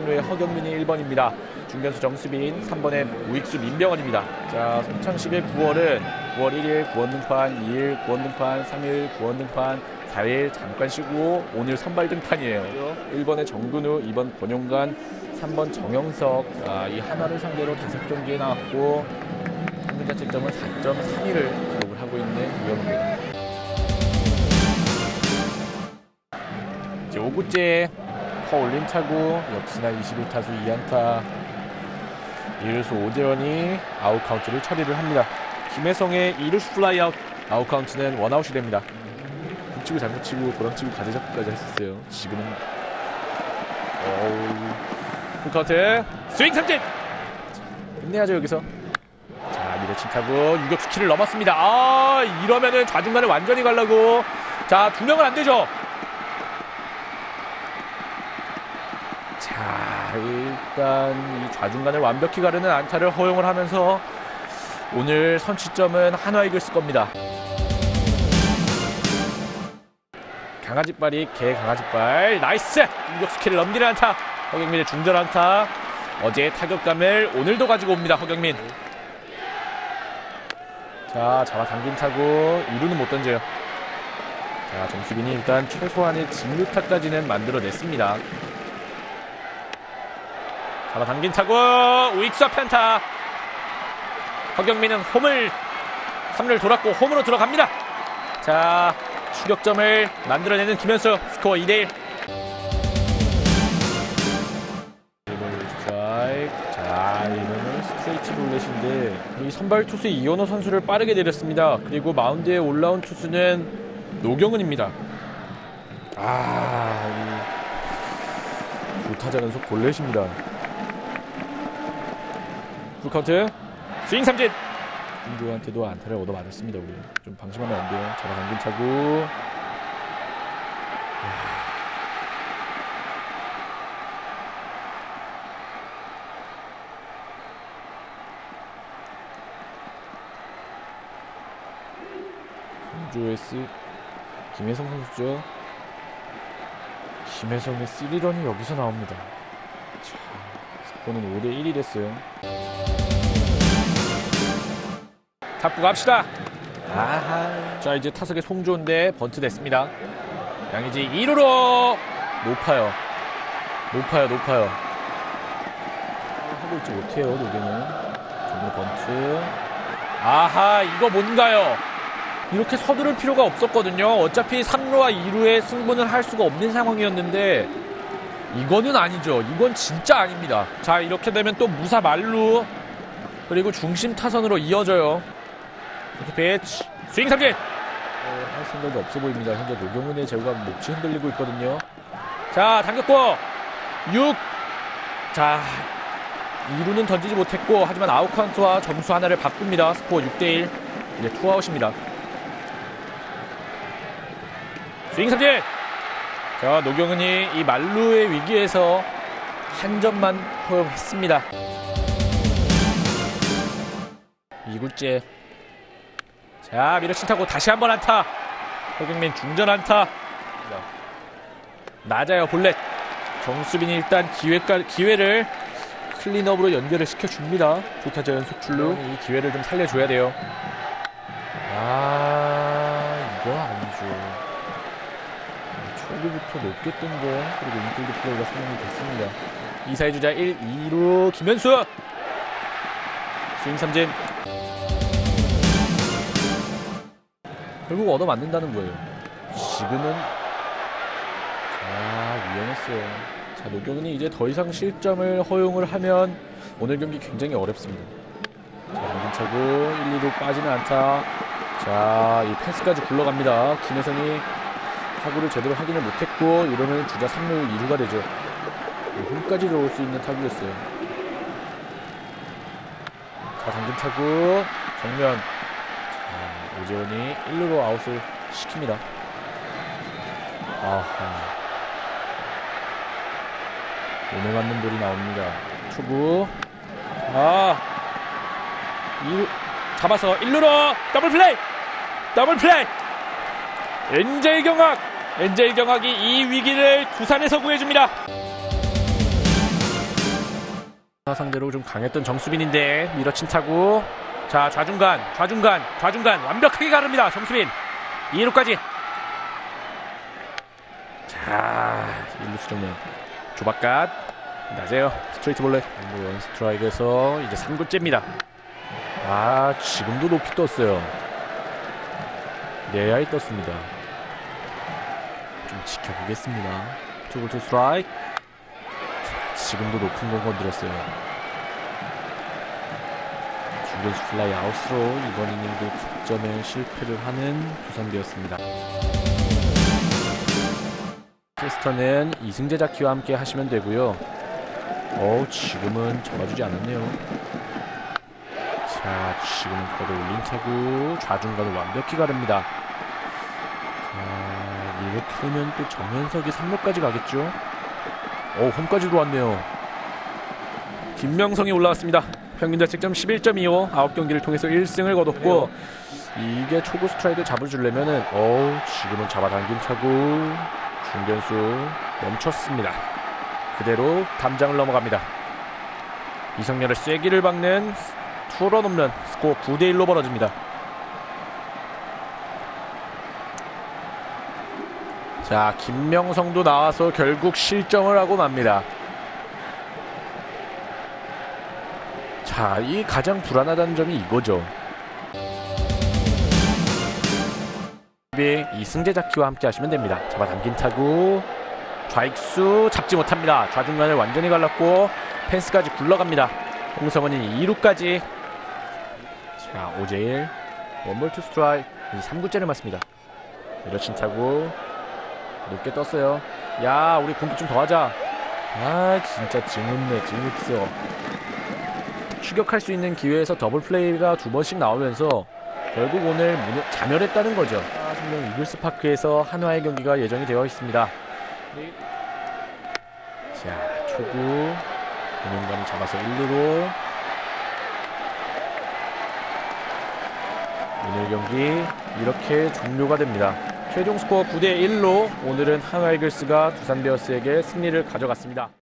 의 허경민이 1번입니다. 중견수 정수빈, 3번에 우익수 민병헌입니다. 자, 송창식의 9월은 9월 1일 구원등판, 2일 구원등판, 3일 구원등판, 4일 잠깐 쉬고 오늘 선발 등판이에요. 1번에 정근우, 2번 권용관, 3번 정영석. 자, 이 하나를 상대로 다섯 경기에 나왔고 평균 자책점은 4.32를 기록을 하고 있는 이영입니다. 이제 5구째 퍼올림 타구 역시나 21타수 2안타 이루수 오재원이 아웃 카운트를 처리를 합니다. 김혜성의 이루수 플라이아웃 아웃 카운트는 원아웃이 됩니다. 북치고 장구치고 도랑치고 가재잡기까지 했었어요. 지금은 어우 풀카운트 스윙 삼진 끝내야죠 여기서 자 미래친 타구 유격수 키를 넘었습니다. 아 이러면은 좌중간을 완전히 가려고 자 두 명은 안 되죠. 자 일단 이 좌중간을 완벽히 가르는 안타를 허용을 하면서 오늘 선취점은 한화 이글스 겁니다. 강아지발이 개 강아지발 나이스! 키를 넘기는 안타. 허경민의 중전 안타. 어제 타격감을 오늘도 가지고 옵니다 허경민. 자 잡아당긴 타구. 이루는 못 던져요. 자 정수빈이 일단 최소한의 진루타까지는 만들어냈습니다 잡아당긴 타구 우익수 편타. 허경민은 홈을 3를 돌았고 홈으로 들어갑니다. 자 추격점을 만들어내는 김현수 스코어 2대1 스트라이크. 자 이거는 스트레이트 볼넷인데 이 선발 투수 이현호 선수를 빠르게 내렸습니다. 그리고 마운드에 올라온 투수는 노경은입니다. 아이 두타자 연속 볼넷입니다 풀카운트. 스윙 삼진. 김도한테도 안타를 얻어맞았습니다 우리. 좀 방심하면 안 돼요. 잡아당긴 차고. 조에스 김혜성 선수죠. 김혜성의 3런이 여기서 나옵니다. 자, 스코어는 5대 1이 됐어요 잡고 갑시다. 아하. 자 이제 타석에 송조인데 번트 됐습니다. 양의지 2루로 높아요. 높아요, 높아요. 하고 있지 못해요, 노경은. 정말 번트. 아하, 이거 뭔가요? 이렇게 서두를 필요가 없었거든요. 어차피 3루와 2루에 승부는 할 수가 없는 상황이었는데 이거는 아니죠. 이건 진짜 아닙니다. 자, 이렇게 되면 또 무사 말루 그리고 중심 타선으로 이어져요. 피치 스윙 삼진. 어, 할 생각이 없어 보입니다. 현재 노경은의 제구가 몫이 흔들리고 있거든요. 자 당겼고 6자 2루는 던지지 못했고 하지만 아웃카운트와 점수 하나를 바꿉니다. 스코어 6대1 이제 투아웃입니다. 스윙 삼진. 자 노경은이 이 말루의 위기에서 한 점만 허용했습니다. 2구째 자 밀어친 타고 다시 한번 안타. 허경민 중전 안타. 낮아요 볼넷. 정수빈이 일단 기회가, 기회를 클린업으로 연결을 시켜줍니다. 두타자 연속 출루 이 기회를 좀 살려줘야 돼요. 아 이거 아니죠. 초구부터 높게 뜬거 그리고 인필드 플레이가 성공이 됐습니다. 2사의 주자 1, 2루 김현수. 스윙 삼진 결국 얻어맞는다는 거예요. 지금은 아 위험했어요. 자 노경은이 이제 더 이상 실점을 허용을 하면 오늘 경기 굉장히 어렵습니다. 자 한근차고 1, 2루 빠지는 안타. 자이 패스까지 굴러갑니다. 김혜성이 타구를 제대로 확인을 못했고 이러면 주자 3루 2루가 되죠. 홈까지 들어올 수 있는 타구였어요. 자 당근 타구 정면 오재원이 1루로 아웃을 시킵니다. 아하. 오늘 맞는 볼이 나옵니다. 초구. 아. 2루. 잡아서 1루로 더블 플레이! 더블 플레이! 엔젤 경악! 엔젤 경악이 이 위기를 두산에서 구해줍니다. 상대로 좀 강했던 정수빈인데 밀어친 타구 자 좌중간 좌중간 좌중간 완벽하게 가릅니다 정수빈. 2루까지. 자 1루 수 정면. 조박갓 낮아요. 스트레이트 볼레. 원 스트라이크에서 이제 3구째입니다. 아 지금도 높이 떴어요. 내야에 떴습니다. 좀 지켜보겠습니다. 투볼 투 스트라이크. 지금도 높은 공 건드렸어요 중견수 플라이 아웃으로 이번 이닝도 득점에 실패를 하는 두산되었습니다. 캐스터는 이승재 자키와 함께 하시면 되고요. 어우 지금은 잡아주지 않았네요. 자 지금은 걷어 올린 타구. 좌중간을 완벽히 가릅니다. 자 이렇게 되면 또 정현석이 3루까지 가겠죠? 오 홈까지 들어왔네요. 김명성이 올라왔습니다 평균 자책점 11.25 9경기를 통해서 1승을 거뒀고 이게 초구 스트라이크 잡을 주려면은 어우 지금은 잡아당긴 타구. 중견수 멈췄습니다. 그대로 담장을 넘어갑니다. 이성열의 쐐기를 박는 투런 홈런 스코어 9대1로 벌어집니다. 자 김명성도 나와서 결국 실점을 하고 맙니다 자, 이 가장 불안하다는 점이 이거죠. 이 승재 자키와 함께 하시면 됩니다. 잡아당긴 타구 좌익수 잡지 못합니다. 좌중간을 완전히 갈랐고 펜스까지 굴러갑니다. 홍성원이 2루까지 자 오재일 원볼 투 스트라이크 3구째를 맞습니다. 밀어친 타구 높게 떴어요. 야 우리 공격 좀 더 하자. 아 진짜 징긋네 징긋어. 추격할 수 있는 기회에서 더블 플레이가 두 번씩 나오면서 결국 오늘 자멸했다는 거죠. 성명 이글스 파크에서 한화의 경기가 예정이 되어 있습니다. 자, 초구 김용관이 잡아서 1루로 오늘 경기 이렇게 종료가 됩니다. 최종 스코어 9대 1로 오늘은 한화 이글스가 두산 베어스에게 승리를 가져갔습니다.